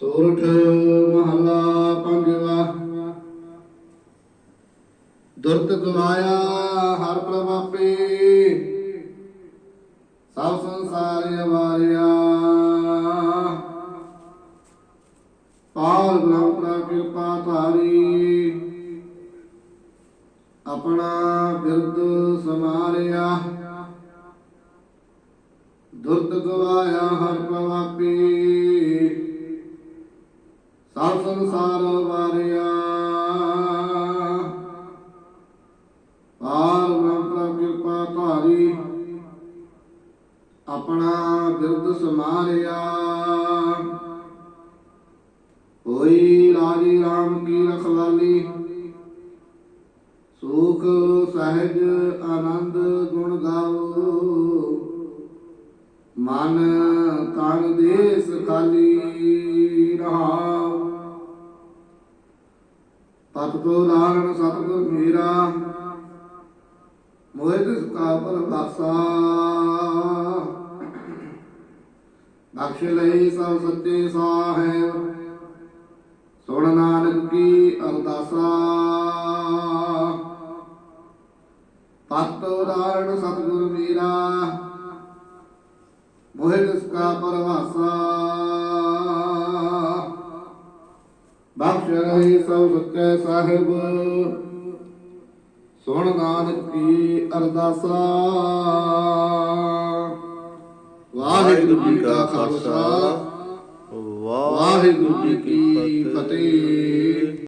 ਸੋਰਠ ਮਹਲਾ ਪੰਜਵਾ। ਦੁਰਤ ਗਵਾਇਆ ਹਰ ਪ੍ਰਭਾਪੇ। ਸਭ ਸੰਸਾਰ ਵਾਰਿਆ ਪਾਲ ਬ੍ਰਹਮ ਪ੍ਰਾ ਕਿਰਪਾ ਧਾਰੀ। ਆਪਣਾ ਬਿਰਦ ਸਮਾਰਿਆ ਦੁਰਤ ਗਵਾਇਆ ਹਰ ਪ੍ਰਭਾਪੇ। ਸਭ ਸੰਸਾਰ ਵਾਰਿਆ। ਪਾਰ ਪ੍ਰਭ ਕਿਰਪਾ ਧਾਰੀ ਆਪਣਾ ਬਿਰਦ ਸਮਾਰਿਆ ਹੋਈ ਰਾਜੀ ਰਾਮ ਕੀ ਰਖਵਾਲੀ ਸੁਖ, ਸਹਿਜ, ਆਨੰਦ ਗੁਣ ਗਾਓ। ਮਨ ਤਨ ਦੇਸ ਖਾਲੀ ਰਹਾਉ ਪਤ ਕੋ ਲਾਲਨ ਸਤਿਗੁਰ ਮੇਰਾ ਮੋਹਿ ਤਿਸ ਕਾ ਪਰਵਾਸਾ ਬਖਸ਼ ਲਈ ਸਭ ਸੱਚੇ ਸਾਹਿਬ, ਸੁਣ ਨਾਨਕ ਕੀ ਅਰਦਾਸਾ। ਪਤ ਉਦਾਹਰਣ ਸਤਿਗੁਰ ਮੇਰਾ ਮੋਹਿ ਤਿਸ ਕਾ ਪਰਵਾਸਾ ਬਖਸ਼ ਰਹੀ ਸਭ ਸੱਚੇ ਸਾਹਿਬ। ਸੁਣ ਨਾਨਕ ਕੀ ਅਰਦਾਸਾ। ਵਾਹਿਗੁਰੂ ਜੀ ਕਾ ਖਾਲਸਾ। ਵਾਹਿਗੁਰੂ ਜੀ ਕੀ ਫਤਿਹ।